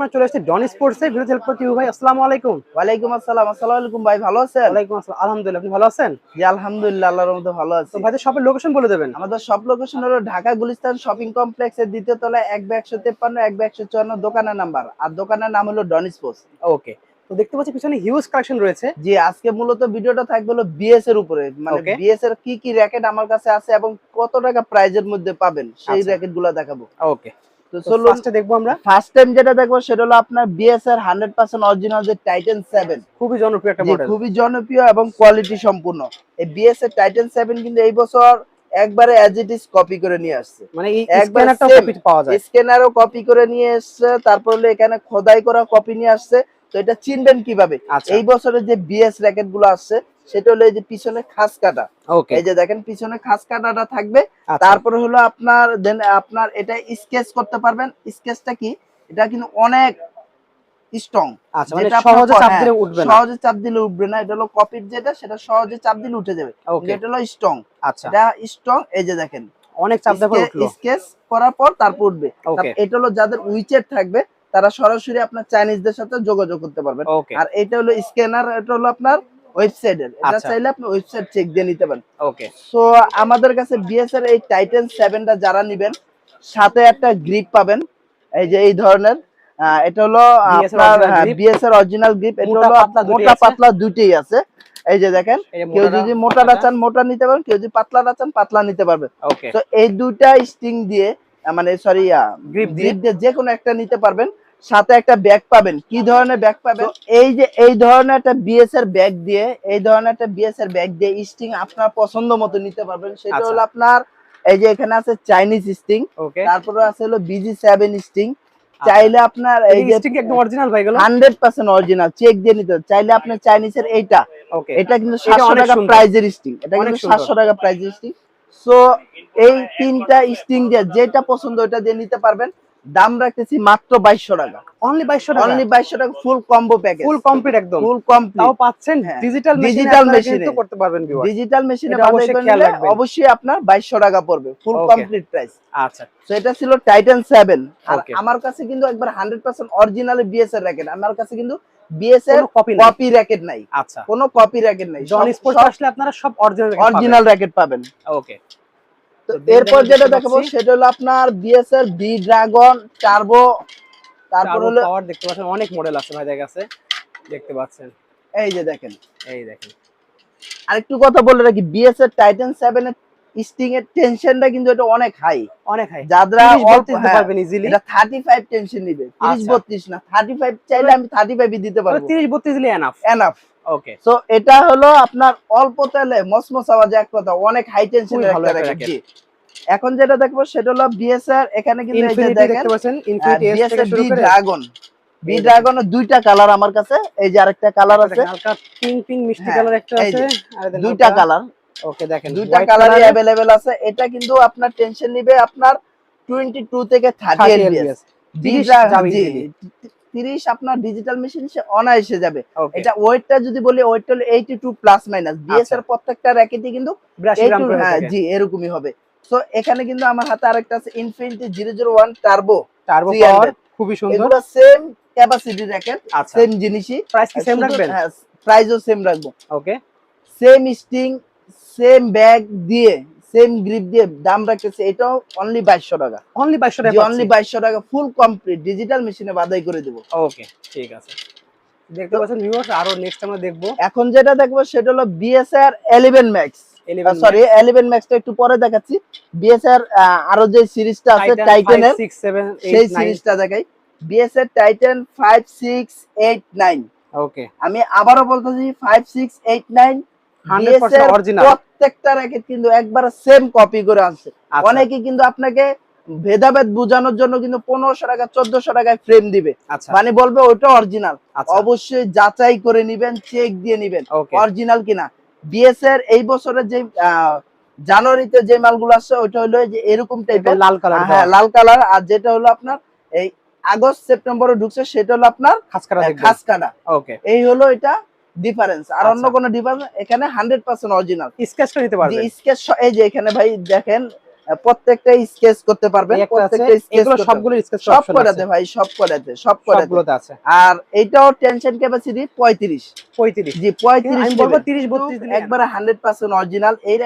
আমরা চলে এসেছি ডন স্পোর্টস এর হেল্প করতে ভাই আসসালামু আলাইকুম। ওয়ালাইকুম আসসালাম। আসসালামু আলাইকুম ভাই ভালো আছেন? ওয়ালাইকুম আসসালাম। আলহামদুলিল্লাহ আপনি ভালো আছেন? জি আলহামদুলিল্লাহ আল্লাহর মধ্যে ভালো তো আছি শপের লোকেশন বলে দেবেন। আমাদের সব লোকেশন হলো ঢাকা গুলিস্তান শপিং কমপ্লেক্সের দ্বিতীয় তলায় এক বা একশো তেপ্পান্ন এক বা একশো চুয়ান্ন দোকানের নাম্বার। আর দোকানের নাম হলো ডন স্পোর্টস ওকে তো দেখতে পাচ্ছি পিছনে হিউজ কালেকশন রয়েছে। জি আজকে মূলত ভিডিওটা থাকবে হলো বিএস এর উপরে। মানে বিএস এর কি কি র্যাকেট আমার কাছে আছে এবং কত টাকা প্রাইজের মধ্যে পাবেন সেই আচ্ছা। র্যাকেটগুলো দেখাবো। ওকে তো তো ফার্স্টে দেখব আমরা। ফার্স্ট টাইম যেটা দেখব সেটা হলো আপনার বিএস এর হান্ড্রেড অরিজিনাল যে টাইটেন সেভেন খুবই জনপ্রিয় একটা মডেল খুবই জনপ্রিয় এবং কোয়ালিটি সম্পূর্ণ। এই টাইটেন কিন্তু এই বছর একবারে অ্যাজ ইট ইজ কপি করে নিয়ে আসছে। মানে স্ক্যানারটাও কপি পাওয়া যায়। স্ক্যানারও কপি করে নিয়ে আসছে তারপর হলো এখানে খোদাই করা কপি নিয়ে আসছে। তো এটা চিনবেন কীভাবে? আচ্ছা। এই বছরের যে বিএস র্যাকেটগুলো আসছে সেটা হলো এই যে পিছনে খাস কাটা। এই যে দেখেন পিছনে খাস কাটাটা থাকবে। তারপর তারপরে হলো আপনার দেন আপনার এটা স্কেচ করতে পারবেন। স্কেচটা কি? এটা কিন্তু অনেক স্ট্রং আচ্ছা মানে যেটা সহজে চাপ হ্যাঁ, দিলে উঠবে না। সহজে চাপ দিলে উঠবে না। এটা হলো কপির যেটা সেটা সহজে চাপ দিলে উঠে যাবে। এটা হলো স্ট্রং আচ্ছা। এটা স্ট্রং এই যে দেখেন। অনেক চাপ পর উঠল। স্কেচ করার পর তারপর উঠবে। এটা হলো যাদের উইচেট থাকবে তারা সরাসরি আপনার চাইনিজদের সাথে যোগাযোগ করতে পারবেন। আর এটা হলো স্ক্যানার এটা হলো আপনার ওয়েবসাইটের এটা আচ্ছা। চাইলে আপনি ওয়েবসাইট চেক দিয়ে নিতে পারেন। ওকে সো আমাদের কাছে বিএস এই টাইটেন সেভেনটা যারা নিবেন সাথে একটা গ্রিপ পাবেন। এই যে এই ধরনের এটা হলো আপনার অরিজিনাল গ্রিপ এটা হলো পাতলা মোটা পাতলা দুইটাই আছে। এই যে দেখেন কেউ যদি মোটাটা চান মোটা নিতে পারবেন কেউ যদি পাতলাটা চান পাতলা নিতে পারবে। তো এই দুইটা স্টিং দিয়ে মানে সরি গ্রিপ দিয়ে যে কোনো একটা নিতে পারবেন। সাথে একটা ব্যাগ পাবেন। কি ধরনের ব্যাগ পাবেন? এই যে এই ধরনের একটা বিএস এর ব্যাগ দিয়ে এই ধরনের একটা বিএস এর ব্যাগ দিয়ে স্টিং আপনার পছন্দ মতো নিতে পারবেন। সেটা আচ্ছা। হলো আপনার এই যে এখানে আছে চাইনিজ স্টিং তারপরে আছে হলো বিজি সেভেন স্টিং চাইলে আপনার এই যে স্টিক একদম অরিজিনাল ভাই গেল হান্ড্রেড পার্সেন্ট অরিজিনাল চেক দিয়ে নিতে চাইলে আপনি চাইনিজের এইটা। ওকে এটা কিন্তু এটা সাতশো অনেক টাকা সুন্দর। প্রাইজের স্টিং এটা কিন্তু সুন্দর। সাতশো টাকা প্রাইজের স্টিং সো এই তিনটা স্টিং দিয়ে যেটা পছন্দ ওটা দিয়ে নিতে পারবেন। দাম রাখতেছি মাত্র বাইশশো টাকা। অনলি 2200 টাকা? অনলি বাইশশো টাকা full combo package full complete একদম। ফুল কমপ্লিট তাও পাচ্ছেন? হ্যাঁ। ডিজিটাল মেশিন ডিজিটাল মেশিনে করতে পারবেন ডিজিটাল মেশিনে অবশ্যই আপনার বাইশশো টাকা পড়বে ফুল কমপ্লিট প্রাইস আচ্ছা। তো এটা ছিল টাইটান সেভেন আর আমার কাছে কিন্তু একবার হান্ড্রেড পার্সেন্ট অরিজিনাল বিএস এর র্যাকেট আমার কাছে কিন্তু বিএস এর কোনো কপি কপি র্যাকেট নাই। আচ্ছা। কোনো কপি র্যাকেট নাই। জন স্পোর্টস আসলে আপনারা সব অরিজিনাল অরিজিনাল র্যাকেট পাবেন। ওকে এরপর যেটা দেখাবো সেটা হলো আপনার বিএস এর বি ড্রাগন টার্বো তারপর হলো পাওয়ার দেখতে পাচ্ছেন অনেক মডেল আছে ভাইদের কাছে দেখতে পাচ্ছেন। এই যে দেখেন। এই দেখেন। আরেকটু কথা বলে রাখি বিএস এর টাইটান সেভেন এর স্টিং এর টেনশনটা কিন্তু এটা অনেক হাই অনেক হাই 30 অল্প দিতে হ্যাঁ, পারবেন ইজিলি এটা থার্টি ফাইভ টেনশন নেবে। তিরিশ আচ্ছা। বত্রিশ না থার্টি ফাইভ চাইলে আমি থার্টি ফাইভ দিতে পারব। 30 32 দিলে এনাফ এনাফ ওকে তো এটা হলো আপনার অল্প তেলে মসমস আওয়াজে এক কথা অনেক হাই টেনশনের ভালো একটা জি। এখন যেটা দেখব সেটা হলো বিএসআর এখানে কিন্তু এই যে দেখেন ইনফিনিটি এস থেকে শুরু বি করে ড্রাগন বি ড্রাগনের দুইটা কালার আমার কাছে এই যে আরেকটা কালার আছে। হালকা পিঙ্ক পিঙ্ক মিষ্টি হ্যাঁ, কালার একটা আছে আর দুইটা কালার ওকে দেখেন দুইটা কালারই অ্যাভেলেবেল আছে। এটা কিন্তু আপনার টেনশন নিবে আপনার 22 থেকে 30 30 এলবিএস LBS 30 30 আপনার ডিজিটাল মেশিন সে অনায়াসে যাবে। এটা ওয়েটটা যদি বলি ওয়েটটা হলো 82 প্লাস মাইনাস বিএস এর প্রত্যেকটা র্যাকেটই কিন্তু 82 গ্রাম 82 করে হ্যাঁ জি এরকমই হবে। সো এখানে কিন্তু আমার হাতে আরেকটা আছে ইনফিনিটি 001 টার্বো টার্বো 300 পাওয়ার খুবই সুন্দর। সেম ক্যাপাসিটি র্যাকেট সেম জিনিসই। প্রাইস কি সেম রাখবেন? হ্যাঁ প্রাইসও সেম রাখব। Okay same string same bag দিয়ে সেম গ্রিপ দিয়ে দাম রাখতেছে এটাও অনলি বাইশশো টাকা। অনলি 2200 টাকা অনলি বাইশশো টাকা ফুল কমপ্লিট ডিজিটাল মেশিনে বাদাই করে দেবো। ওকে ঠিক আছে। দেখতে পাচ্ছেন ভিউয়ার্স আরও নেক্সট আমরা দেখব। এখন যেটা দেখব সেটা হলো BSR eleven max 11 sorry eleven ম্যাক্সটা একটু পরে দেখাচ্ছি। বিএসআর আরও যে সিরিজটা আছে টাইটানের 6 7 সেই 8 9 সিরিজটা দেখাই। BSR Titan five six eight nine okay আমি আবারও বলতেছি five six eight nine 100% original প্রত্যেকটা র্যাকেট কিন্তু একবার সেম কপি করে আনছে। অনেকে কিন্তু আপনাকে ভেদাভেদ বোঝানোর জন্য কিন্তু পনেরোশো টাকা চোদ্দশো টাকায় ফ্রেম দিবে। আচ্ছা। মানে বলবে ওটা অরিজিনাল আচ্ছা। অবশ্যই যাচাই করে নিবেন চেক দিয়ে নিবেন। অরিজিনাল কিনা। বিএস এর এই বছরের যে জানুয়ারিতে যে মালগুলো আসছে ওইটা হলো যে এরকম টাইপের লাল কালার হ্যাঁ লাল কালার আর যেটা হলো আপনার এই আগস্ট সেপ্টেম্বরে ঢুকছে সেটা হলো আপনার খাসকারা দেখবেন। খাস কাটা ওকে এই হলো এটা ডিফারেন্স আর অন্য আচ্ছা। কোনো ডিফারেন্স এখানে হান্ড্রেড পার্সেন্ট অরিজিনাল স্কেচটা নিতে পারবেন। স্কেচ এই যে এখানে ভাই দেখেন প্রত্যেকটা স্কেচ করতে পারবেন এই একটা আছে। প্রত্যেকটা স্কেচ সবগুলো স্কেচ সব করাতে ভাই সব করাতে সব করাতে আছে। আর এটাও টেনশন ক্যাপাসিটি পঁয়ত্রিশ। 35 জি আমি বলব 30 32 একবারে হান্ড্রেড পার্সেন্ট অরিজিনাল এই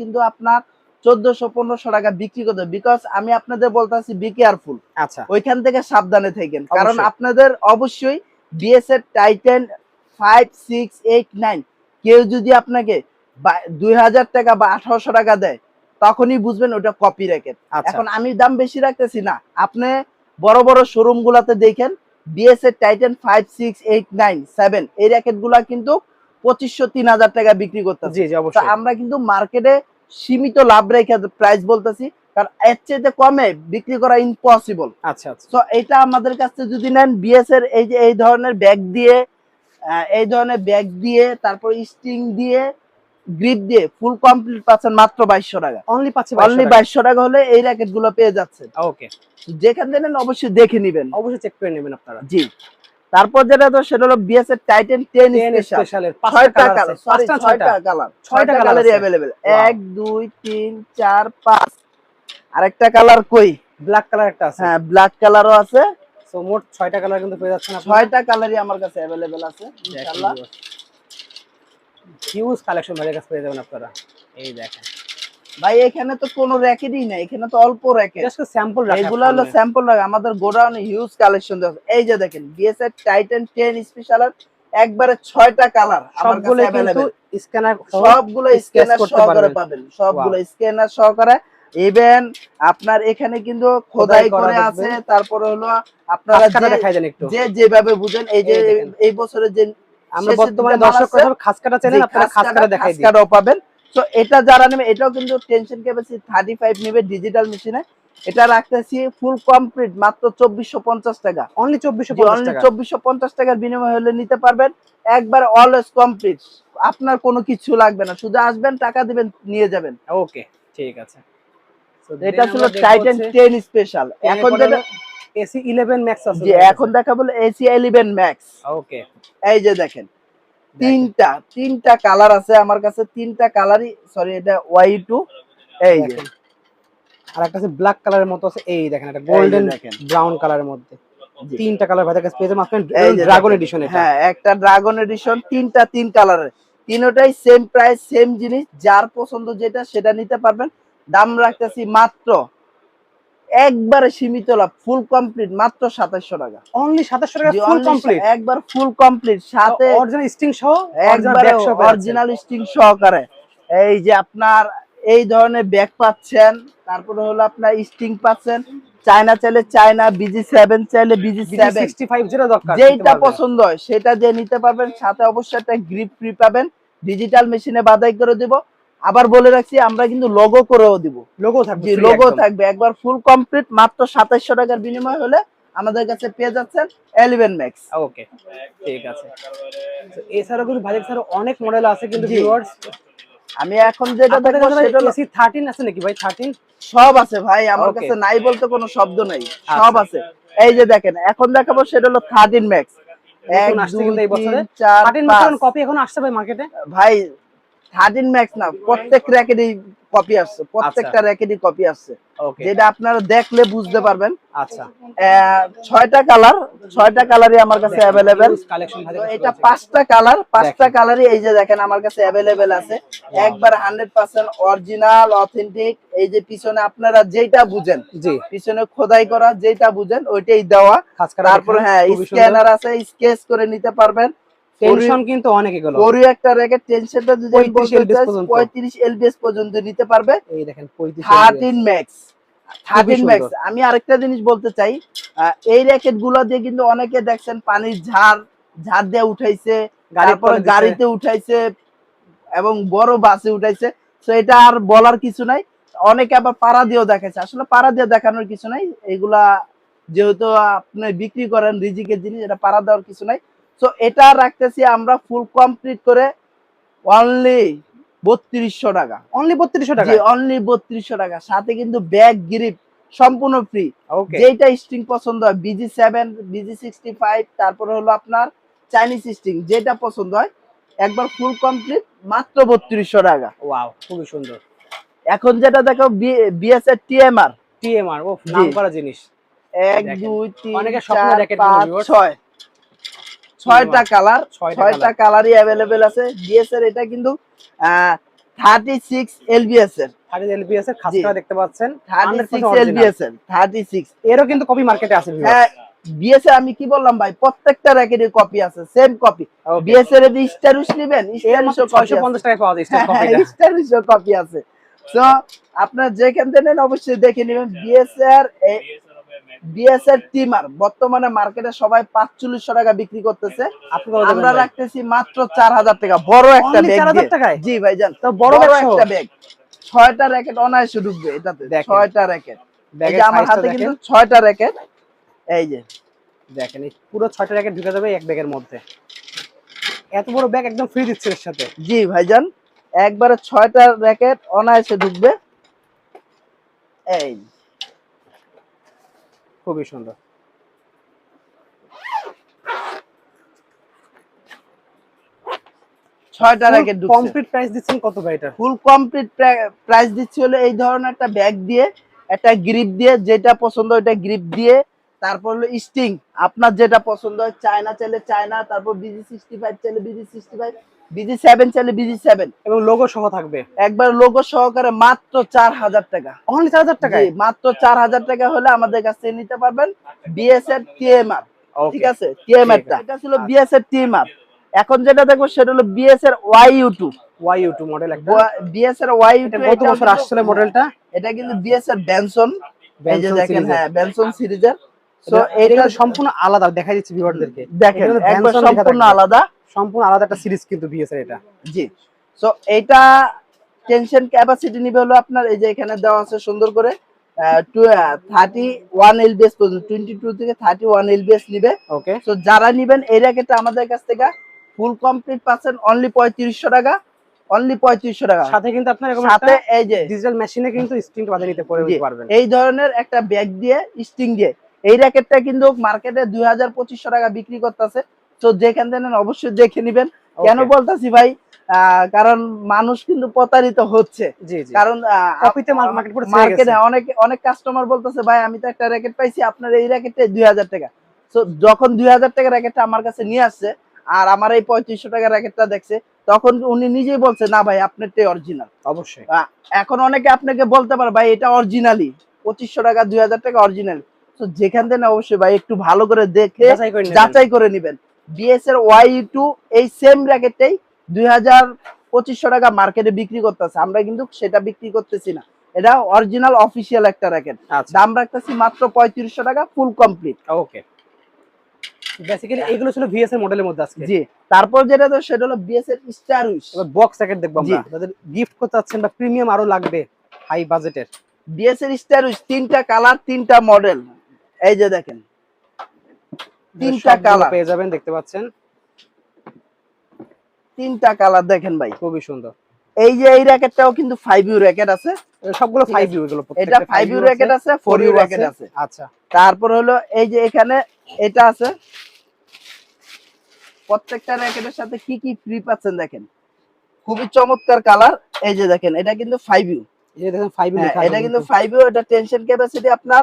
কিন্তু আপনার চোদ্দশো পনেরোশো টাকা বিক্রি করতে বিকজ আমি আপনাদের বলতেছি বি কেয়ারফুল আচ্ছা। ওইখান থেকে সাবধানে থাকেন। কারণ আপনাদের অবশ্যই বিএসএর Titan five six eight nine কেউ যদি আপনাকে দুই হাজার টাকা বা আঠারোশো টাকা দেয় তখনই বুঝবেন ওটা কপি আচ্ছা। এখন আমি দাম বেশি রাখতেছি না। আপনি বড় বড় শোরুম গুলাতে দেখেন Titan five six eight nine seven এই র্যাকেটগুলা কিন্তু পঁচিশশো তিন হাজার টাকা বিক্রি জি আমরা কিন্তু মার্কেটে সীমিত লাভ রেখে প্রাইস বলতেছি কারণ এর চাইতে কমে বিক্রি করা ইম্পসিবল আচ্ছা আচ্ছা। তো এটা আমাদের কাছে যদি নেন বিএস এর এই যে এই ধরনের ব্যাগ দিয়ে এই ধরনের ব্যাগ দিয়ে তারপর স্টিং দিয়ে গ্রিপ দিয়ে ফুল কমপ্লিট পাচ্ছেন মাত্র বাইশশো টাকা। অনলি পাচ্ছি অনলি বাইশশো টাকা হলে এই র্যাকেটগুলো পেয়ে যাচ্ছেন। ওকে যেখান থেকে অবশ্যই দেখে নিবেন। অবশ্যই চেক করে নেবেন আপনারা। জি। তারপর যেটা তো সেটা হলো বিএস এর টাইটেন টেন 10 স্পেশাল স্পেশালের পাঁচটা কালার সরি ছয়টা কালার ছয়টা কালারই Wow. এক দুই তিন চার পাঁচ। আরেকটা কালার কই? ব্ল্যাক কালার একটা আছে। হ্যাঁ ব্ল্যাক কালারও আছে। সো মোট ছয়টা কালার কিন্তু পেয়ে যাচ্ছেন আপনারা। ছয়টা কালারই আমার কাছে অ্যাভেলেবেল আছে ইনশাআল্লাহ। হিউজ কালেকশন ভাইয়ের কাছে পেয়ে যাবেন আপনারা। এই দেখেন। ভাই এখানে তো কোনো র্যাকেটই নাই এখানে তো অল্প র্যাকেট জাস্ট স্যাম্পল রাখা এগুলো হলো স্যাম্পল রাখা আমাদের গোডাউনে হিউজ কালেকশন দেওয়া এই যে দেখেন বিএসএর টাইটান 10 স্পেশাল একবারে ছয়টা কালার আমার কাছে অ্যাভেলেবেল স্ক্যানার সবগুলো স্ক্যানার সহকারে পাবেন সবগুলো স্ক্যানার সহকারে ইভেন আপনার এখানে কিন্তু খোদাই করে আছে তারপরে হলো আপনারা যে- দেখাই দেন একটু। যে যেভাবে বুঝেন এই যে এই। বছরে যে আমরা বর্তমানে দর্শক আছে, খাসকাটা যে আপনারা খাসকাটা খাসকাটা- দেখাই পাবেন। তো এটা যারা নেবে এটাও কিন্তু টেনশন ক্যাপাসিটি থার্টি ফাইভ নেবে ডিজিটাল মেশিনে এটা রাখতেছি ফুল কমপ্লিট মাত্র চব্বিশশো পঞ্চাশ টাকা। অনলি 2450 অনলি টাকা। চব্বিশশো পঞ্চাশ টাকার বিনিময় হলে নিতে পারবেন। একবার অলওয়েজ কমপ্লিট আপনার কোনো কিছু লাগবে না। শুধু আসবেন টাকা দিবেন নিয়ে যাবেন। ওকে ঠিক আছে। এটা ছিল টাইটান হচ্ছে টেন স্পেশাল এখন যেটা AC 11 Max আছে যে এখন দেখা বলে এসি ইলেভেন ম্যাক্স ওকে এই যে দেখেন তিনটা তিনটা কালার আছে আমার কাছে তিনটা কালারই সরি এটা এই যে। আর একটা আছে ব্ল্যাক কালারের মতো আছে এই দেখেন গোল্ডেন ব্রাউন কালারের মধ্যে। তিনটা কালার কাছে যে ড্রাগন এডিশন এটা। হ্যাঁ একটা ড্রাগন এডিশন তিনটা তিন কালারের তিনটাই সেম প্রাইস সেম জিনিস যার পছন্দ যেটা সেটা নিতে পারবেন। দাম রাখতেছি মাত্র একবারে সীমিত লাভ ফুল কমপ্লিট মাত্র সাতাশশো টাকা। অনলি 2700 টাকা ফুল কমপ্লিট একবার ফুল কমপ্লিট সাথে অরিজিনাল স্টিং সহ একবারে অরিজিনাল স্টিং সহকারে। এই যে আপনার এই ধরনের ব্যাগ পাচ্ছেন তারপরে হলো আপনার স্টিং পাচ্ছেন চায়না চাইলে চায়না বিজি সেভেন চাইলে বিজি সেভেন 65 যেটা দরকার যেটা পছন্দ হয় সেটা দিয়ে নিতে পারবেন সাথে অবশ্যই একটা গ্রিপ ফ্রি পাবেন ডিজিটাল মেশিনে বাদাই করে দিব। আবার বলে রাখছি আমরা কিন্তু লোগো করেও দিব। লোগো থাকবে লোগো থাকবে। একবার ফুল কমপ্লিট মাত্র সাতাইশশো টাকার বিনিময় হলে আমাদের কাছে পেয়ে যাচ্ছেন এলিভেন ম্যাক্স ওকে ঠিক আছে। এছাড়াও কিন্তু ভাইদের ছাড়া অনেক মডেল আছে কিন্তু ভিউয়ার্স আমি এখন যেটা দেখব সেটা এসি 13 আছে নাকি ভাই? 13 সব আছে ভাই আমার কাছে নাই বলতে কোনো শব্দ নাই। সব আচ্ছা। আছে। এই যে দেখেন এখন দেখাবো সেটা হলো থার্টিন ম্যাক্স এক দুই তিন চার 13 পাঁচ। কপি এখন আসছে ভাই মার্কেটে ভাই থার্টিন ম্যাক্স না প্রত্যেক র্যাকেটই কপি আসছে প্রত্যেকটা র্যাকেটই কপি আসছে। যেটা আপনারা দেখলে বুঝতে পারবেন। আচ্ছা। ছয়টা কালার ছয়টা কালারই আমার কাছে অ্যাভেলেবেল এটা পাঁচটা কালার পাঁচটা কালারই এই যে দেখেন আমার কাছে অ্যাভেলেবেল আছে। একবার হান্ড্রেড পার্সেন্ট অরিজিনাল অথেন্টিক এই যে পিছনে আপনারা যেটা বুঝেন পিছনে খোদাই করা যেটা বুঝেন ওইটাই দেওয়া। তারপরে হ্যাঁ স্ক্যানার আছে স্কেচ করে নিতে পারবেন। টেনশন কিন্তু অনেক এগুলো। একটা টেনশনটা যদি 35 বলতে পর্যন্ত। 35 এলবিএস পর্যন্ত নিতে পারবে। এই দেখেন 35 থার্টিন ম্যাক্স থার্টিন সুন্দর। ম্যাক্স আমি আরেকটা জিনিস বলতে চাই এই র্যাকেটগুলো দিয়ে কিন্তু অনেকে দেখছেন পানির ঝাড় ঝাড় দিয়ে উঠাইছে তারপরে গাড়িতে উঠাইছে এবং বড় বাসে উঠাইছে। তো এটা আর বলার কিছু নাই। অনেকে আবার পাড়া দিয়েও দেখাচ্ছে আসলে পাড়া দিয়ে দেখানোর কিছু নাই। এগুলা যেহেতু আপনি বিক্রি করেন রিজিকের জিনিস এটা পাড়া দেওয়ার কিছু নাই। তো এটা রাখতেছি আমরা ফুল কমপ্লিট করে অনলি বত্রিশশো টাকা। অনলি 3200 টাকা? অনলি বত্রিশশো টাকা। সাথে কিন্তু ব্যাগ গ্রিপ সম্পূর্ণ ফ্রি যেটা স্ট্রিং পছন্দ হয় BG seven BG sixty five তারপরে হলো আপনার চাইনিজ স্ট্রিং যেটা পছন্দ হয় একবার ফুল কমপ্লিট মাত্র বত্রিশশো টাকা। ওয়াও খুবই সুন্দর। এখন যেটা দেখো বিএস এর টিএমআর টিএমআর ও। নাম করা জিনিস। এক দুই তিন অনেকে স্বপ্ন দেখে ছয়। ছয়টা কালার ছয়টা কালারই অ্যাভেলেবেল আছে। বিএস এর এটা কিন্তু থার্টি সিক্স এলবিএস এর এলবিএস এর খাসটা দেখতে পাচ্ছেন। থার্টি সিক্স এলবিএস এর থার্টি সিক্স এরও কিন্তু কপি মার্কেটে আছে হ্যাঁ বিএস এর আমি কি বললাম ভাই? প্রত্যেকটা র্যাকেটের কপি আছে সেম কপি Okay. বিএস এর যদি স্টারুস নেবেন এর মাত্র স্টারুস 650 টাকায় পাওয়া যায় স্টারুস কপি আছে। তো আপনার যেখান থেকে নেন অবশ্যই দেখে নেবেন। বিএস এর বিএস এর টিমার বর্তমানে মার্কেটে সবাই পাঁচচল্লিশশো টাকা বিক্রি করতেছে। আমরা রাখতেছি মাত্র চার হাজার টাকা। বড় একটা ব্যাগ 4,000 টাকায়? জি ভাইজান তো বড় একটা ব্যাগ ছয়টা র্যাকেট অনায়াসে ঢুকবে এটাতে ছয়টা র্যাকেট এই যে আমার হাতে কিন্তু ছয়টা র্যাকেট এই যে দেখেন পুরো ছয়টা র্যাকেট ঢুকে যাবে এক ব্যাগের মধ্যে। এত বড় ব্যাগ একদম ফ্রি দিচ্ছে এর সাথে। জি ভাইজান একবারে ছয়টা র্যাকেট অনায়াসে ঢুকবে। এই খুবই সুন্দর। ছয়টা র্যাকেট কমপ্লিট প্রাইস দিচ্ছেন কত ভাই এটা? ফুল কমপ্লিট প্রাইস দিচ্ছি হলো এই ধরনের একটা ব্যাগ দিয়ে একটা গ্রিপ দিয়ে যেটা পছন্দ ওইটা গ্রিপ দিয়ে তারপর হলো স্টিং আপনার যেটা পছন্দ হয় চায়না চাইলে চায়না তারপর বিজি সিক্সটি ফাইভ চাইলে BG sixty five BG seven চাইলে বিজি সেভেন এবং লোগো সহ থাকবে। একবার লোগো সহকারে মাত্র চার হাজার টাকা। অনলি চার হাজার টাকায় জি, মাত্র চার হাজার টাকা হলে আমাদের কাছ নিতে পারবেন বিএস এর টিএমআর ঠিক আছে? এটা ছিল বিএস এর টিএমআর এখন যেটা দেখব সেটা হলো বিএস এর Y U two Y U two model একটা। বিএস এর ওয়াই ইউ এটা কত বছর আসছিল মডেলটা এটা কিন্তু বিএস এর বেনসন দেখেন হ্যাঁ বেনসন সিরিজের তো এটা সম্পূর্ণ আলাদা দেখা যাচ্ছে ভিউয়ারদেরকে দেখেন সম্পূর্ণ আলাদা। সম্পূর্ণ আলাদা একটা সিরিজ কিন্তু বিএস এটা। জি। সো এটা টেনশন ক্যাপাসিটি নিবে হলো আপনার এই যে এখানে দেওয়া আছে সুন্দর করে থার্টি ওয়ান এলবিএস পর্যন্ত টোয়েন্টি টু থেকে থার্টি ওয়ান এলবিএস নিবে। ওকে তো যারা নিবেন এই র্যাকেটটা আমাদের কাছ থেকে ফুল কমপ্লিট পাচ্ছেন অনলি পঁয়ত্রিশশো টাকা অনলি পঁয়ত্রিশশো টাকা। সাথে কিন্তু আপনার সাথে এই যে ডিজিটাল মেশিনে কিন্তু নিতে পরে জি, নিতে পারবেন। এই ধরনের একটা ব্যাগ দিয়ে স্টিং দিয়ে। এই র্যাকেটটা কিন্তু মার্কেটে দুই হাজার পঁচিশশো টাকা বিক্রি করতেছে। তো যেখান থেকে অবশ্যই দেখে নিবেন। কেন. বলতাছি ভাই? কারণ মানুষ কিন্তু প্রতারিত হচ্ছে। কারণ মার্কেট অনেক অনেক কাস্টমার বলতেছে ভাই আমি তো একটা র্যাকেট পাইছি আপনার এই র্যাকেটটা দুই হাজার টাকা। তো যখন দুই হাজার টাকা র্যাকেটটা আমার কাছে নিয়ে আসছে আর আমার এই পঁয়ত্রিশশো টাকা র্যাকেটটা দেখছে তখন উনি নিজেই বলছে না ভাই আপনারটাই অরিজিনাল অবশ্যই। এখন অনেকে আপনাকে বলতে পারে ভাই এটা অরিজিনালি পঁচিশশো টাকা দুই হাজার টাকা অরিজিনাল তো যেখান থেকে অবশ্যই ভাই একটু ভালো করে দেখে যাচাই করে নেবেন। যাচাই করে নেবেন বিএস এর ওয়াই টু এই সেম র্যাকেটটাই দুই হাজার পঁচিশশো টাকা মার্কেটে বিক্রি করতেছে। আমরা কিন্তু সেটা বিক্রি করতেছি না। এটা অরিজিনাল অফিসিয়াল একটা র্যাকেট আচ্ছা। দাম রাখতেছি মাত্র পঁয়ত্রিশশো টাকা ফুল কমপ্লিট ওকে। বেসিক্যালি এগুলো ছিল ভিএস এর মডেলের মধ্যে আজকে। জি। তারপর যেটা তো সেটা হলো বিএস এর স্টার উইশ বক্স প্যাকেট দেখব জি। আমরা যাদের গিফট করতে বা প্রিমিয়াম আরও লাগবে হাই বাজেটের বিএস এর স্টার উইশ তিনটা কালার তিনটা মডেল এই যে দেখেন। তিনটা কালার পেয়ে যাবেন দেখতে পাচ্ছেন। তিনটা কালার দেখেন ভাই। খুবই সুন্দর। এই যে এই র্যাকেটটাও কিন্তু ফাইভ ইউ র্যাকেট আছে। সবগুলো ঠিক ফাইভ আছে। ইউ এগুলো এটা ফাইভ ইউ র্যাকেট আছে ফোর ইউ র্যাকেট আছে। আচ্ছা। তারপর হলো এই যে এখানে এটা আছে। প্রত্যেকটা র্যাকেটের সাথে কি কি ফ্রি পাচ্ছেন দেখেন। খুবই চমৎকার কালার এই যে দেখেন এটা কিন্তু ফাইভ ইউ এই যে দেখেন ফাইভ ইউ লেখা হ্যাঁ, এটা কিন্তু ফাইভ ইউ এটা টেনশন ক্যাপাসিটি আপনার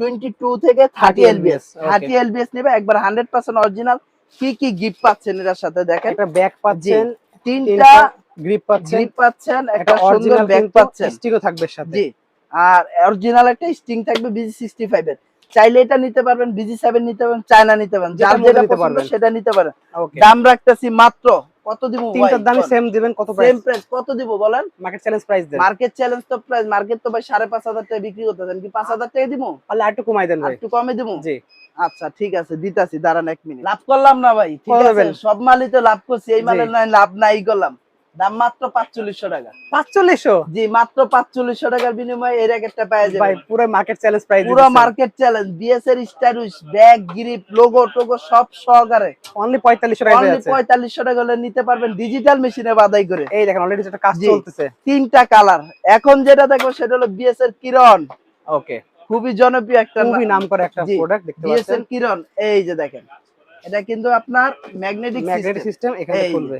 টোয়েন্টি টু থেকে 30 এলবিএস। okay. থার্টি এলবিএস নেবে একবার হান্ড্রেড পার্সেন্ট অরিজিনাল। কি কি গিফট পাচ্ছেন এটার সাথে দেখেন? একটা ব্যাগ পাচ্ছেন তিনটা গ্রিপ পাচ্ছেন গ্রিপ পাচ্ছেন একটা একটা সুন্দর ব্যাগ পাচ্ছেন। স্টিকও থাকবে সাথে। জি আর অরিজিনাল একটা স্টিং থাকবে বিজি এর। চাইলে এটা নিতে পারবেন বিজি সেভেন নিতে পারবেন চায়না নিতে পারবেন যার যেটা পছন্দ। সেটা নিতে পারেন। দাম রাখতেছি মাত্র কত দিব তিনটার দামই সেম দিবেন কত সেম প্রাইস প্রাইস কত দিব বলেন? মার্কেট চ্যালেঞ্জ প্রাইস দেন। মার্কেট চ্যালেঞ্জ তো প্রাইস মার্কেট তো ভাই সাড়ে পাঁচ হাজার টাকা বিক্রি করতেছেন। কি পাঁচ হাজার টাকা দিব? তাহলে আরেকটু কমাই দেন ভাই। একটু কমে দিব? জি। আচ্ছা ঠিক আছে দিতাছি দাঁড়ান এক মিনিট। লাভ করলাম না ভাই ঠিক আছে। সব মালই তো লাভ করছি এই মালের নয় লাভ নাই করলাম। দাম মাত্র পাঁচচল্লিশশো টাকা। পাঁচচল্লিশশো? জি মাত্র পাঁচচল্লিশশো টাকার বিনিময়ে এই র্যাকেটটা পেয়ে ভাই যাবেন পুরো মার্কেট চ্যালেঞ্জ প্রাইস পুরো মার্কেট চ্যালেঞ্জ বিএস এর স্টাইলিশ ব্যাগ গ্রিপ লোগো টোগো সব সহকারে। অনলি পঁয়তাল্লিশশো টাকা অনলি পঁয়তাল্লিশশো টাকা হলে নিতে পারবেন ডিজিটাল মেশিনে বাদাই করে। এই দেখেন অলরেডি একটা কাজ। চলতেছে। তিনটা কালার এখন যেটা দেখব সেটা হলো বিএস এর কিরণ ওকে খুবই জনপ্রিয় একটা খুবই নাম। করে একটা প্রোডাক্ট দেখতে বিএস পাচ্ছেন এর কিরণ এই যে দেখেন। এটা কিন্তু আপনার ম্যাগনেটিক ম্যাগনেটিক সিস্টেম এখানে খুলবে।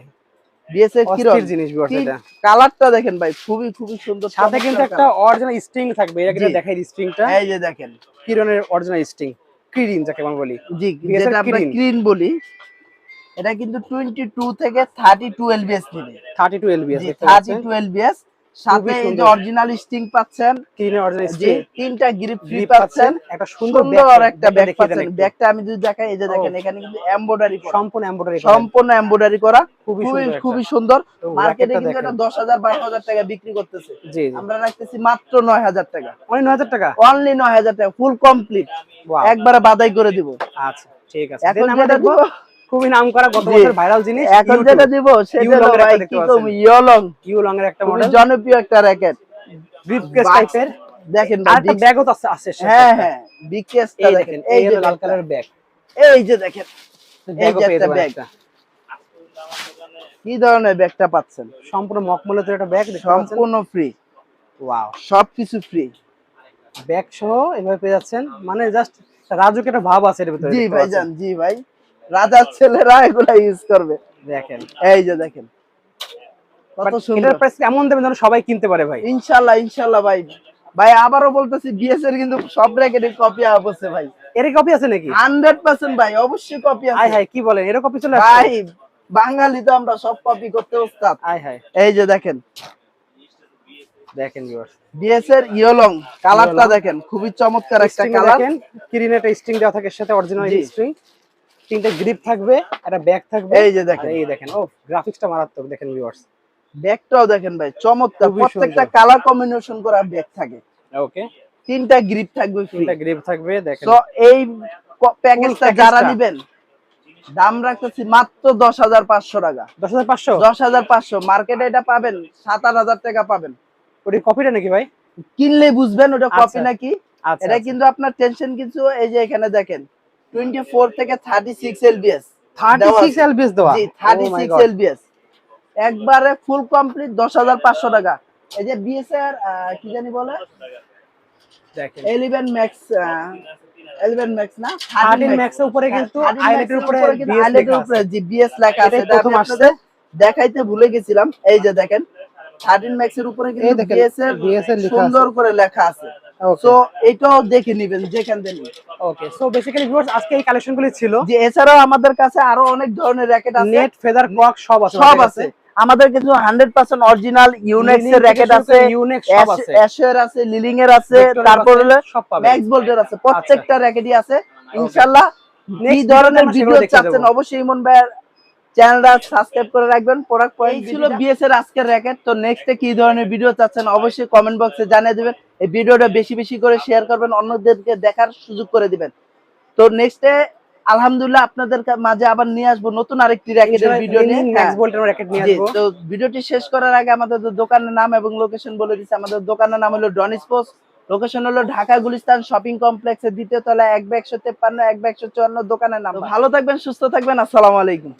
জিনিস ভিউয়ার্স এটা। কালারটা দেখেন ভাই খুবই খুবই সুন্দর সাথে কিন্তু একটা অরিজিনাল স্ট্রিং থাকবে। এটা কিন্তু দেখাই স্ট্রিংটা এই যে দেখেন। কিরনের অরিজিনাল স্ট্রিং ক্রিন যাকে আমরা বলি। জি যেটা আমরা green। বলি এটা কিন্তু 22 থেকে 32 এলবিএস নেবে। 32 এলবিএস জি দেখতে 32 এলবিএস সাথে এই যে অরিজিনাল স্টিং পাচ্ছেন। কিরনের অরিজিনাল তিনটা গ্রিপ ফ্রি পাচ্ছেন। একটা সুন্দর একটা ব্যাগ পাচ্ছেন। ব্যাগটা আমি যদি দেখাই এই যে দেখেন এখানে কিন্তু এমব্রয়ডারি সম্পূর্ণ এমব্রয়ডারি সম্পূর্ণ এমব্রয়ডারি করা। খুবই খুবই সুন্দর খুবই সুন্দর। মার্কেটে কিন্তু এটা দশ হাজার বারো হাজার টাকা বিক্রি করতেছে। আমরা রাখতেছি মাত্র নয় হাজার টাকা। অনেক 9000 টাকা? অনলি নয় হাজার টাকা ফুল কমপ্লিট একবারে বাদাই করে দিব। আচ্ছা ঠিক আছে। এখন আমরা দেখব খুবই নামকরা গত জি। বছর ভাইরাল জিনিস এখন যেটা দিব সেটা হলো ভাই কি কম ইয়লং ইউ এর একটা মডেল জনপ্রিয় একটা র্যাকেট ব্রিফকেস টাইপের দেখেন ভাই একটা ব্যাগও তো আছে হ্যাঁ হ্যাঁ দেখেন এই যে লাল ব্যাগ এই যে দেখেন ব্যাগও যে একটা ব্যাগ। কি ধরনের ব্যাগটা পাচ্ছেন? সম্পূর্ণ মকমলের তো একটা ব্যাগ সম্পূর্ণ ফ্রি ওয়াও সবকিছু ফ্রি ব্যাগ সহ এভাবে পেয়ে যাচ্ছেন। মানে জাস্ট রাজুকে একটা ভাব আছে এর ভিতরে জি ভাই জান জি ভাই। রাজার ছেলেরা এগুলা ইউজ করবে। দেখেন। এই যে দেখেন। কত সুন্দর। প্রাইস এমন দেবেন যেন সবাই কিনতে পারে ভাই? ইনশাল্লাহ ইনশাল্লাহ ভাই। ভাই আবারও বলতেছি বিএস এর কিন্তু সব র্যাকেটের কপি অবশ্যই ভাই। এর কপি আছে নাকি? হান্ড্রেড পার্সেন্ট ভাই অবশ্যই কপি আছে। হায় কি বলেন? এর কপি চলে আসছে? ভাই বাঙালি তো আমরা সব কপি করতে ওস্তাদ এই যে দেখেন। দেখেন ভিউয়ার্স বিএস এর ইয়েলং কালারটা দেখেন খুবই চমৎকার একটা কালার দেখেন কিরিনে একটা স্ট্রিং দেওয়া থাকে সাথে অরিজিনাল স্ট্রিং তিনটা গ্রিপ থাকবে একটা ব্যাগ থাকবে। এই যে দেখেন। এই দেখেন ও গ্রাফিক্সটা মারাত্মক দেখেন ভিউয়ার্স ব্যাগটাও দেখেন ভাই চমৎকার। প্রত্যেকটা কালার কম্বিনেশন করা ব্যাগ থাকে। ওকে তিনটা গ্রিপ থাকবে তিনটা গ্রিপ থাকবে দেখেন। তো এই প্যাকেজটা যারা। নিবেন দাম রাখতেছি মাত্র দশ হাজার পাঁচশো টাকা। দশ হাজার পাঁচশো? দশ হাজার পাঁচশো। মার্কেটে এটা পাবেন সাত আট হাজার টাকা পাবেন। ওটি কপিটা নাকি ভাই? কিনলে বুঝবেন ওটা কপি আচ্ছা। নাকি? আচ্ছা এটা আচ্ছা। কিন্তু আপনার টেনশন কিছু এই যে এখানে দেখেন টোয়েন্টি ফোর থেকে থার্টি সিক্স এলবিএস 36 এলবিএস দেওয়া জি Oh. এলবিএস একবারে ফুল কমপ্লিট দশ হাজার পাঁচশো টাকা। এই যে বিএসআর কি জানি বলে? দেখেন। এলিভেন ম্যাক্স না? 13 ম্যাক্স এর উপরে কিন্তু আইলেটের উপরে আইলেটের লেখা উপরে আছে। জি বিএস লেখা আছে। এটা প্রথম আসছে। দেখাইতে ভুলে গেছিলাম। এই যে দেখেন থার্টিন ম্যাক্স এর উপরে কিন্তু বিএস এর সুন্দর করে লেখা আছে। সো এটাও দেখে নিবেন যেখান থেকে ওকে সো বেসিক্যালি ভিউয়ার্স আজকে এই কালেকশনগুলি ছিল। যে এছাড়াও আমাদের কাছে আরও অনেক ধরনের র্যাকেট আছে। নেট ফেদার কক সব আছে সব আছে। আমাদের কিন্তু হান্ড্রেড পার্সেন্ট অরিজিনাল ইউনেক্স এর র্যাকেট আছে ইউনিক সব আছে। অ্যাশের আছে লিলিং এর আছে তারপর হলো ম্যাক্স আছে প্রত্যেকটা র্যাকেটই আছে। ইনশাআল্লাহ কি ধরনের ভিডিও চাচ্ছেন? অবশ্যই ইমন ভাইয়ের চ্যানেলটা সাবস্ক্রাইব করে রাখবেন। প্রোডাক্ট পয়েন্ট ছিল বিএস এর আজকের র্যাকেট তো নেক্সটে কি ধরনের ভিডিও চাচ্ছেন অবশ্যই কমেন্ট বক্সে জানিয়ে দিবেন। এই ভিডিওটা বেশি বেশি করে শেয়ার করবেন অন্যদেরকে দেখার সুযোগ করে দিবেন। তো নেক্সটে আলহামদুলিল্লাহ আপনাদের মাঝে আবার নিয়ে আসব নতুন আরেকটি র্যাকেটের ভিডিও নিয়ে। ম্যাক্স। ভোল্টের র্যাকেট নিয়ে আসব। তো ভিডিওটি শেষ করার আগে আমাদের দোকানের নাম এবং লোকেশন বলে দিচ্ছি। আমাদের দোকানের নাম হলো ডন স্পোর্টস লোকেশন হলো ঢাকা গুলিস্তান শপিং কমপ্লেক্সের দ্বিতীয় তলায় এক বা একশো তেপ্পান্ন এক বা একশো চুয়ান্ন দোকানের নাম ভালো থাকবেন সুস্থ থাকবেন। আসসালামু আলাইকুম।